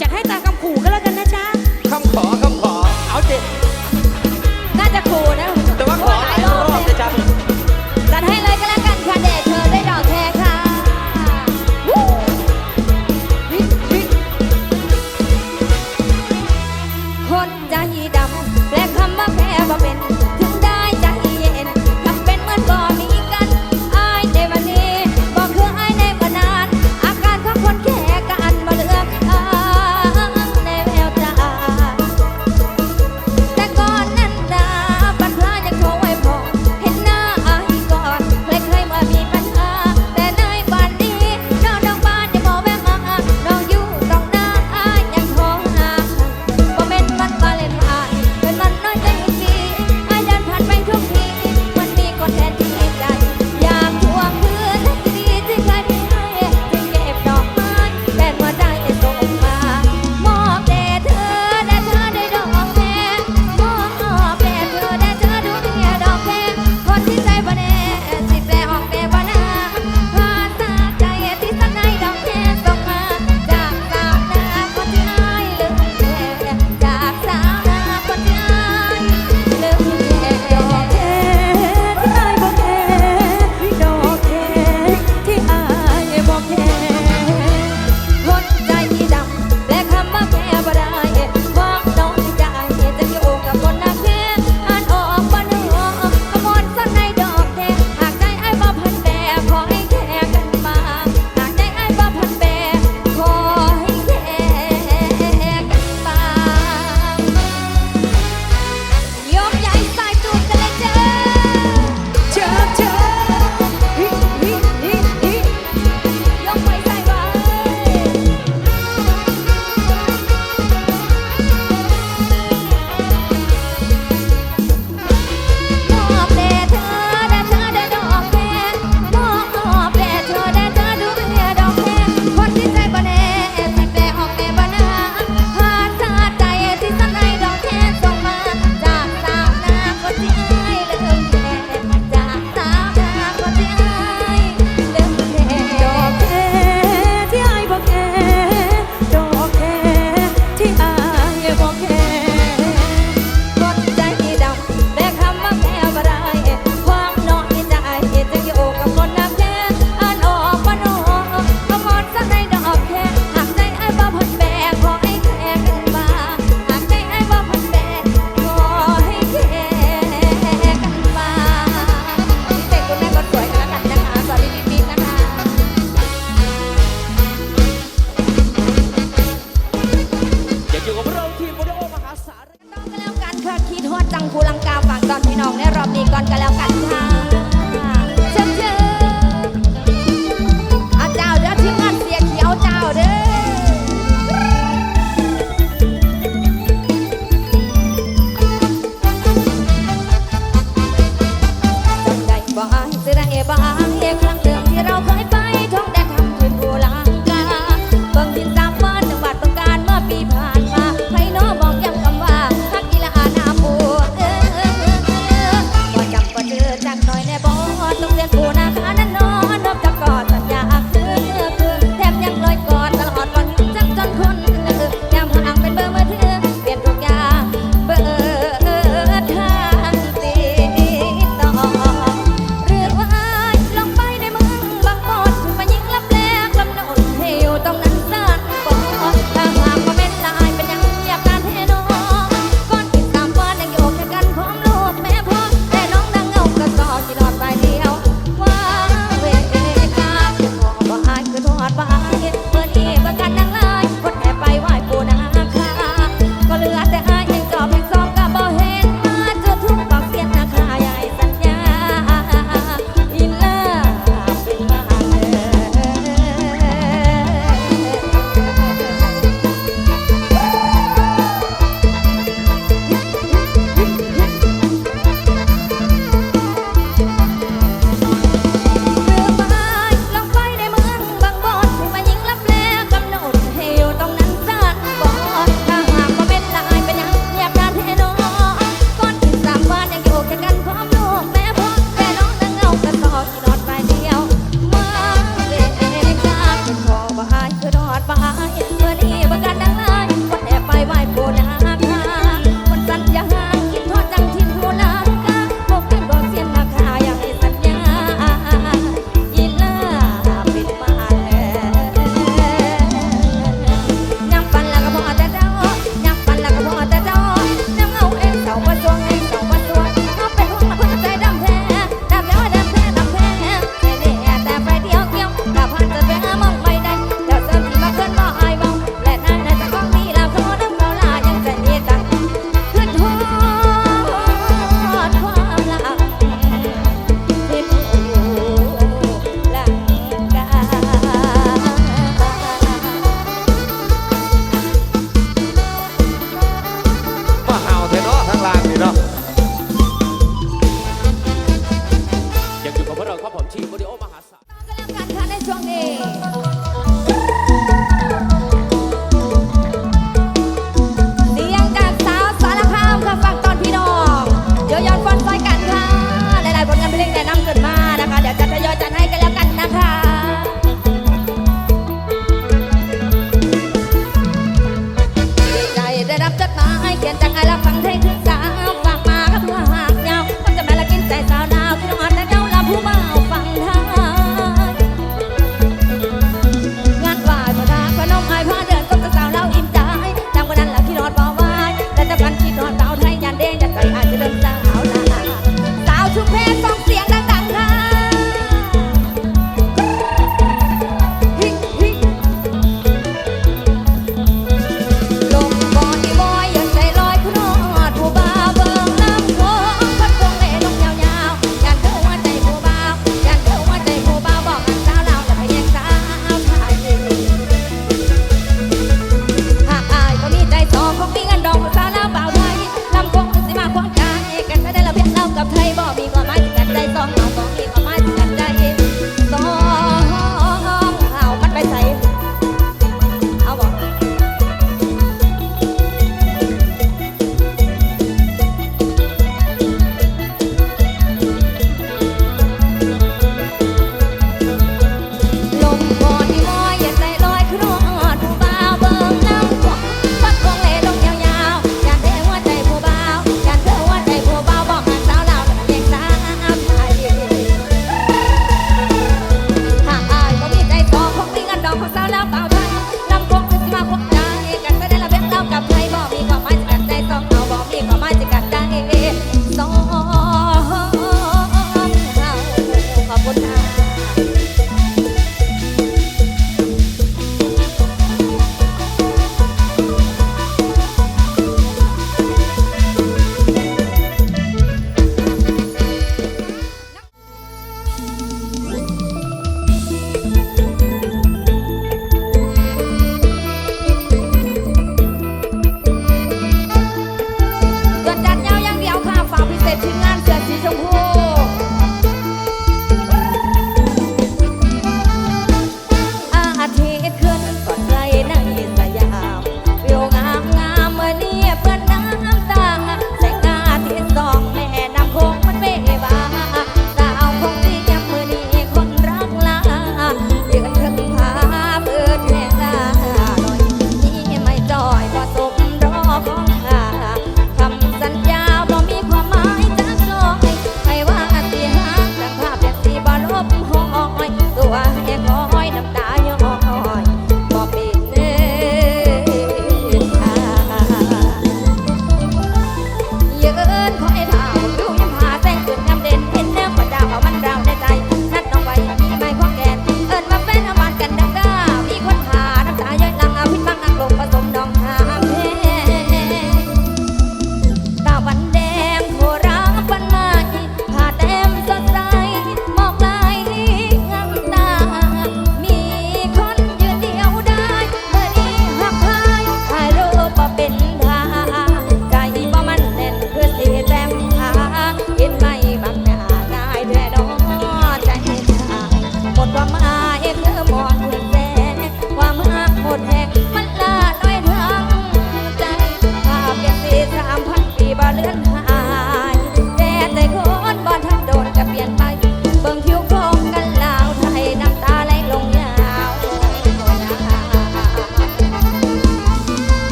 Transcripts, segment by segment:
จะให้ตาคำขู่ก็แล้วกันนะจ๊ะคำขอคำขอเอาสิน่าจะขู่นะ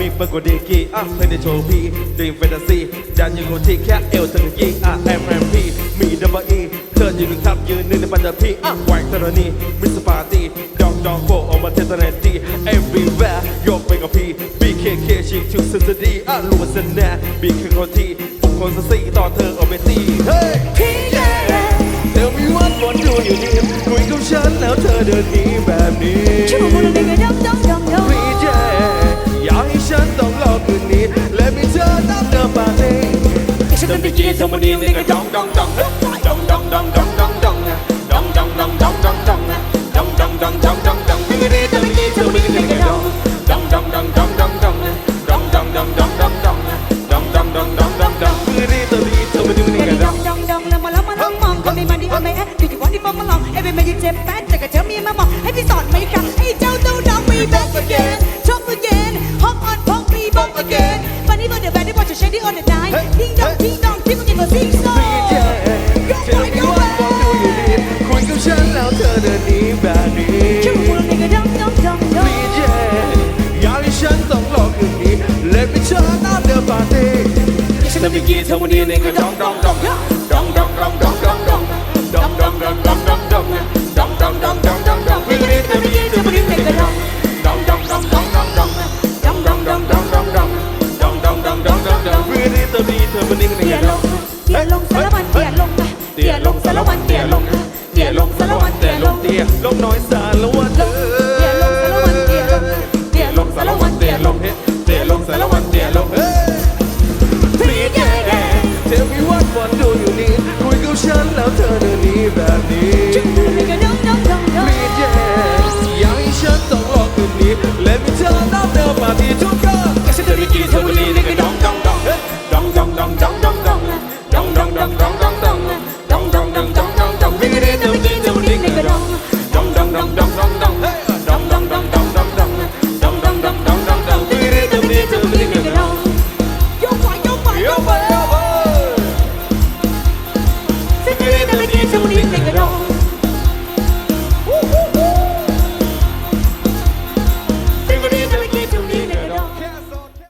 มีเฟอร์กว่ดีกี้อะเพลงในโชว์พี่ดีมแฟนตาซียันยูโรที่แค่เอลสังกี้อะแอมแอมพีมีดับเบิลอีเธออยู่หนึ่งทับยืนหนึ่งในปัจจุบันที่อะแหวกอร์นีมิสปาร์ตี้ดองดองโฟออกมาเทสเนตี้ everywhere ยกไปกับพี่ BKK ชิงชูซินดีอะรวมเซนแนบีเคคนที่บุคคลสซี่ต่อเธอเอาไปตีเฮ้ยพี่แย่ Tell me what what do you need คุยกับฉันแล้วเธอเดินหนีแบบนี้ Triple Moon, nigga, dum dum dum dum. อยากให้ฉันต้องรอคืนนี้ Let me turn up เดา party ฉันเป็นได้ยินเสียงมันดีเลยก็ดองดองดองดองดองดองดองดอง นกน้อยส